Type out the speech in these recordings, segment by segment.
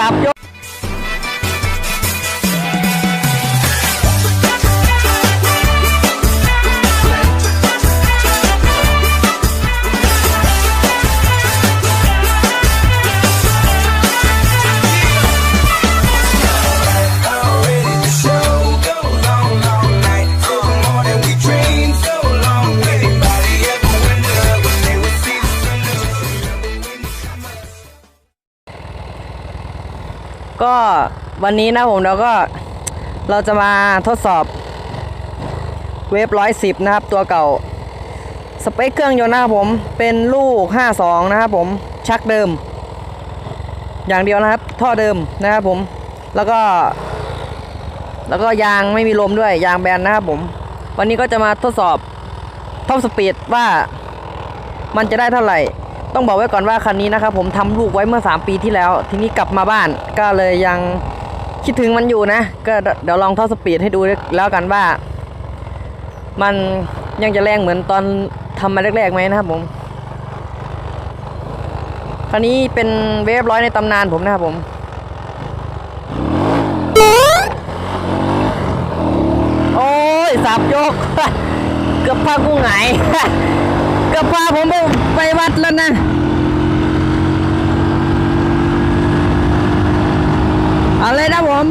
สับยก ก็วันนี้นะผมเราก็เราจะมาทดสอบเวฟร้อยสิบนะครับ ตัวเก่า สเปคเครื่องยนต์นะครับผมเป็นลูก 52 นะครับผมชักเดิม อย่างเดียวนะครับ ท่อเดิมนะครับผมแล้วก็ แล้วก็ยางไม่มีลมด้วยยางแบนนะครับผม วันนี้ก็จะมาทดสอบท็อปสปีดว่ามันจะได้เท่าไหร่ ต้องบอกไว้ก่อนว่าคันนี้นะครับผมทำลูกไว้เมื่อ 3 ปีที่แล้ว ทีนี้กลับมาบ้านก็เลยยังคิดถึงมันอยู่นะ ก็เดี๋ยวลองท็อปสปีดให้ดูแล้วกันว่า มันยังจะแรงเหมือนตอนทำมาแรกๆไหมนะครับผมคันนี้เป็นเวฟร้อยในตำนานผมนะครับผมโอ้ยสับยก เกือบพากูหง เกือบพาผมไปไปวัดแล้วนะเอาเลยนะผม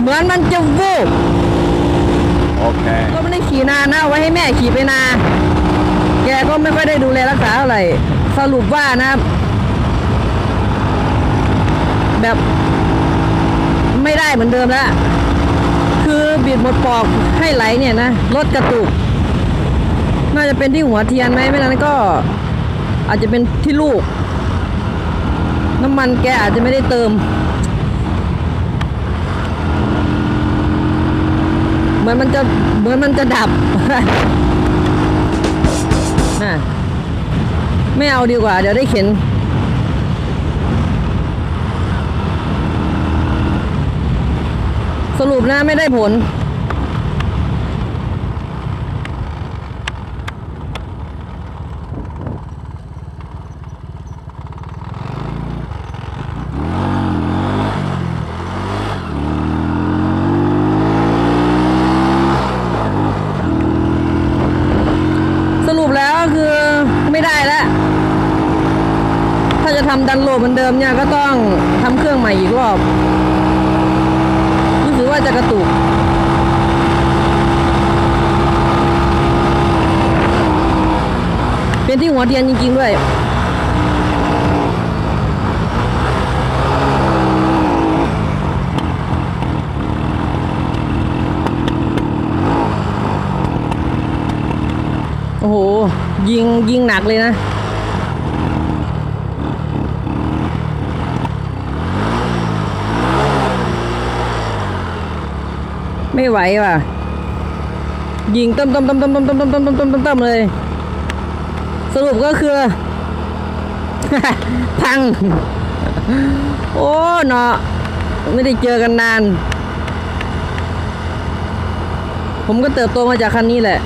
เหมือนมันจะวูบ Okay. ก็ไม่ได้ขี่นานนะเอาไว้ให้แม่ขี่ไปนา แกก็ไม่ค่อยได้ดูแลรักษาเท่าไหร่สรุปว่านะครับ แบบไม่ได้เหมือนเดิมแล้ว คือบิดหมดปอกให้ไหลเนี่ยนะรถกระตุก น่าจะเป็นที่หัวเทียนไหมไม่นั้นก็อาจจะเป็นที่ลูก น้ำมันแกอาจจะไม่ได้เติม เหมือนมันจะเหมือนมันจะดับน่ะไม่เอาดีกว่า เดี๋ยวได้เข็น สรุปนะไม่ได้ผล สรุปแล้วคือไม่ได้แล้ว ถ้าจะทำดันโลเหมือนเดิมเนี่ยก็ต้องทำเครื่องใหม่อีกรอบ ว่าจะกระตุกเป็นที่หัวเทียนจริงๆด้วยโอ้โหยิงยิงหนักเลยนะ ไม่ไหวว่ะ ยิงต้มต้มต้มต้มต้มต้มต้มต้มต้มต้มต้มต้มเลย สรุปก็คือ พัง โอ้เนาะไม่ได้เจอกันนาน ผมก็เติบโตมาจากคันนี้แหละ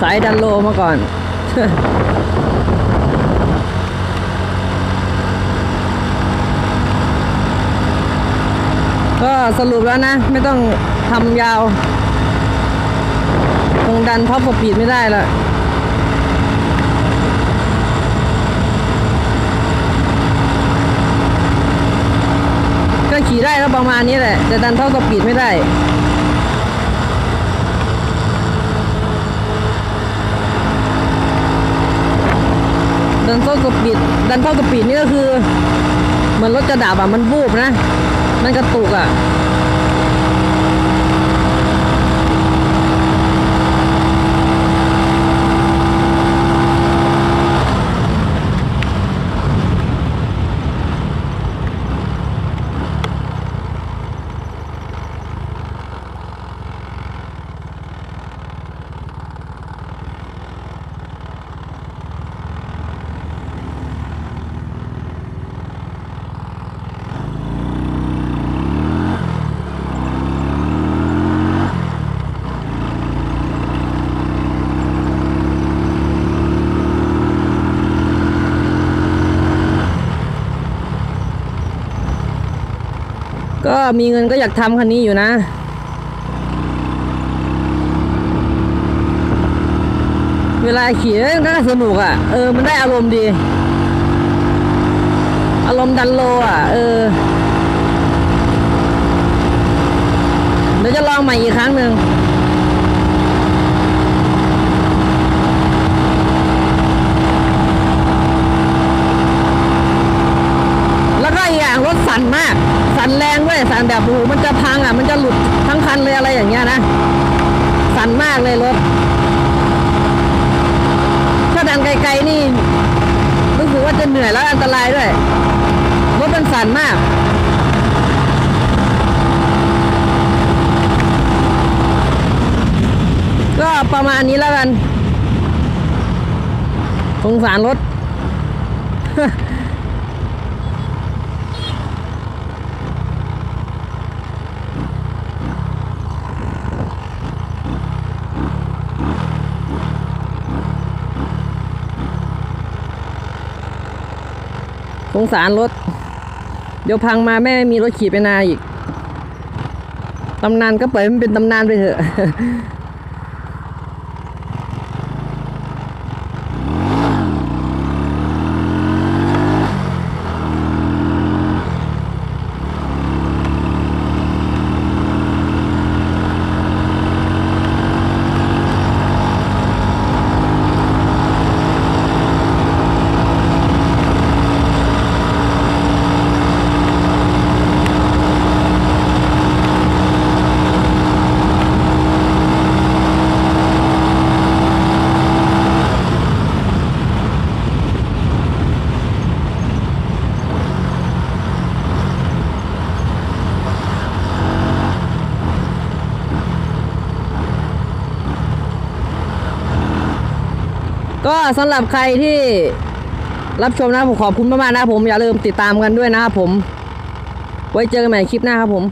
สายดันโลมาก่อนก็สรุปแล้วนะ ไม่ต้อง ทำยาว คงดันท็อปสปีดไม่ได้ละก็ขี่ได้แล้วประมาณนี้แหละ แต่ดันเท็อปสปีดไม่ได้ดันเท่าสปีดดันเท่าสปีดนี่ก็คือ เหมือนรถจะดับอะ มันวูบนะ มันกระตุกอะ ก็มีเงินก็อยากทำคันนี้อยู่นะเวลาขี่มันก็สนุกอะ เออ มันได้อารมณ์ดี อารมณ์ดันโลอะ เออ เดี๋ยวจะลองใหม่อีกครั้งหนึ่ง แล้วก็อีกอย่างรถสั่นมาก สั่นแรงด้วย สั่น แบบโอ้โหมันจะพังอะ มันจะหลุดทั้งคันเลยอะไรอย่างเงี้ยนะสั่นมากเลยรถ ถ้าดันไกลๆนี่รู้สึกว่าจะเหนื่อยแล้วอันตรายด้วย รถมันสั่นมากก็ประมาณนี้แล้วกันสงสารรถ งสารรถ เดี๋ยวพังมาแม่ไม่มีรถขี่ไปนาอีก ตำนานก็ปล่อยมันเป็นตำนานไปเถอะ ก็สำหรับใครที่รับชมนะผมขอบคุณมากๆนะผมอย่าลืมติดตามกันด้วยนะครับผม ไว้เจอกันใหม่คลิปหน้าครับผม